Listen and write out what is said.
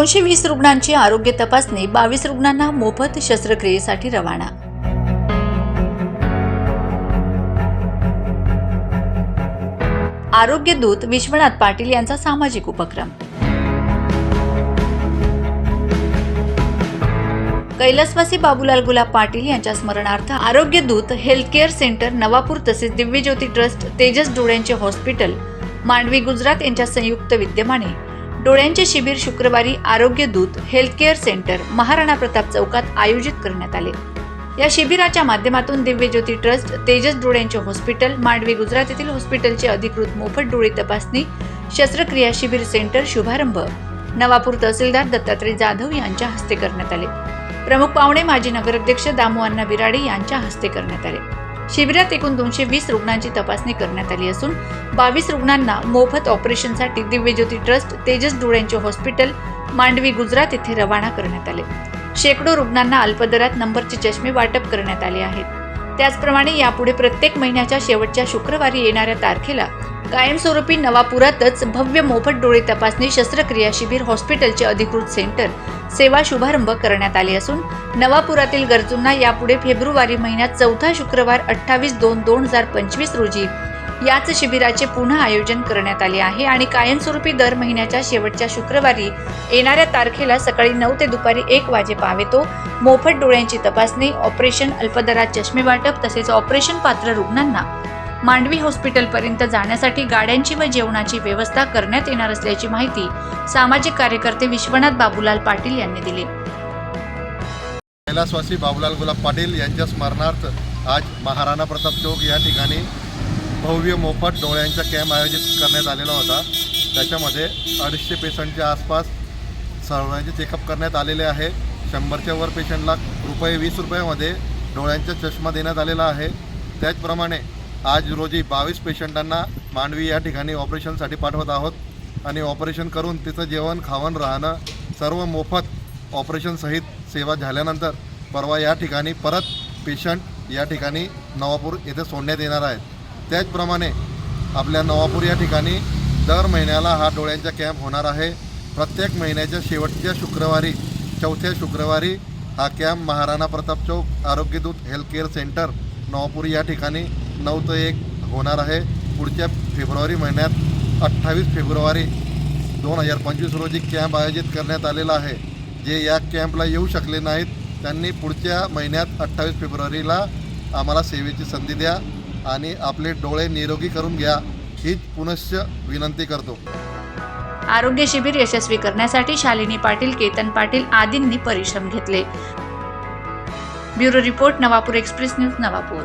दोनशे वीस रुग्णांची आरोग्य तपासणी बावीस रुग्णांना मोफत शस्त्रक्रियेसाठी रवाना. आरोग्य दूत विश्वनाथ पाटील यांचा सामाजिक उपक्रम. कैलासवासी बाबूलाल गुलाब पाटील यांच्या स्मरणार्थ आरोग्य दूत हेल्थकेअर सेंटर नवापूर तसेच दिव्यज्योती ट्रस्ट तेजस डोळ्यांचे हॉस्पिटल मांडवी गुजरात यांच्या संयुक्त विद्यमाने डोळ्यांचे शिबिर शुक्रवारी आरोग्य दूत हेल्थकेअर सेंटर महाराणा प्रताप चौकात आयोजित करण्यात आले. या शिबिराच्या माध्यमातून दिव्यज्योती ट्रस्ट तेजस डोळ्यांचे हॉस्पिटल मांडवी गुजरात येथील हॉस्पिटलचे अधिकृत मोफत डोळे तपासणी शस्त्रक्रिया शिबिर सेंटर शुभारंभ. नवापूर तहसीलदार दत्तात्रय जाधव यांच्या हस्ते करण्यात आले. प्रमुख पाहुणे माजी नगराध्यक्ष दामू अण्णा बिराडे यांच्या हस्ते करण्यात आले. शिबिरात एकूण दोनशे वीस रुग्णांची तपासणी करण्यात आली असून बावीस रुग्णांना मोफत ऑपरेशनसाठी दिव्यज्योती ट्रस्ट तेजस डोळ्यांचे हॉस्पिटल मांडवी गुजरात येथे रवाना करण्यात आले. शेकडो रुग्णांना अल्पदरात नंबरचे चष्मे वाटप करण्यात आले आहेत. त्याचप्रमाणे यापुढे प्रत्येक महिन्याच्या शेवटच्या शुक्रवारी येणाऱ्या तारखेला कायमस्वरूपी नवापुरातच भव्य मोफत डोळे तपासणी शस्त्रक्रिया शिबिर हॉस्पिटलचे अधिकृत सेंटर सेवा शुभारंभ करण्यात आले असून नवापुरातील गरजूंना यापुढे फेब्रुवारी महिन्यात चौथा शुक्रवार अठ्ठावीस दोन दोन हजार पंचवीस रोजी याच शिबिराचे पुन्हा आयोजन करण्यात आले आहे आणि कायमस्वरूपी दर महिन्याच्या शेवटच्या शुक्रवारी येणाऱ्या तारखेला सकाळी नऊ ते दुपारी एक वाजे पावेतो मोफत डोळ्यांची तपासणी ऑपरेशन अल्पदरात चष्मे वाटप तसेच ऑपरेशन पात्र रुग्णांना मांडवी हॉस्पिटलपर्यंत जाण्यासाठी गाड्यांची व जेवणाची व्यवस्था करण्यात येणार असल्याची माहिती सामाजिक कार्यकर्ते विश्वनाथ बाबूलाल पाटील यांनी दिली. कैलासवासी बाबूलाल गुलाब पाटील यांच्या स्मरणार्थ आज महाराणा प्रताप चौक या ठिकाणी भव्य मोफत डोळ्यांचा कॅम्प आयोजित करण्यात आलेला होता. त्याच्यामध्ये अडीचशे पेशंटच्या आसपास सर्वांचे चेकअप करण्यात आलेले आहे. शंभरच्या वर पेशंटला रुपये वीस रुपयामध्ये डोळ्यांचा चष्मा देण्यात आलेला आहे. त्याचप्रमाणे आज रोजी बावीस पेशंटांना मांडवी या ठिकाणी ऑपरेशनसाठी पाठवत आहोत. आणि ऑपरेशन करून तिचं जेवण खावण राहणं सर्व मोफत ऑपरेशनसहित सेवा झाल्यानंतर परवा या ठिकाणी परत पेशंट या ठिकाणी नवापूर येथे सोडण्यात येणार आहेत. त्याचप्रमाणे आपल्या नवापूर या ठिकाणी दर महिन्याला हा डोळ्यांचा कॅम्प होणार आहे. प्रत्येक महिन्याच्या शेवटच्या शुक्रवारी चौथ्या शुक्रवारी हा कॅम्प महाराणा प्रताप चौक Arogyadoot health care centre Navapur या ठिकाणी नऊ ते एक होणार आहे. पुढच्या फेब्रुवारी महिन्यात अठ्ठावीस फेब्रुवारी दोन हजार पंचवीस रोजी कॅम्प आयोजित करण्यात आलेला आहे. जे या कॅम्पला येऊ शकले नाहीत त्यांनी पुढच्या महिन्यात अठ्ठावीस फेब्रुवारीला आम्हाला सेवेची संधी द्या आणि आपले डोळे निरोगी करून घ्या. हीच पुनश्च विनंती करतो. आरोग्य शिबिर यशस्वी करण्यासाठी शालिनी पाटील केतन पाटील आदींनी परिश्रम घेतले. Bureau report Navapur express news Navapur.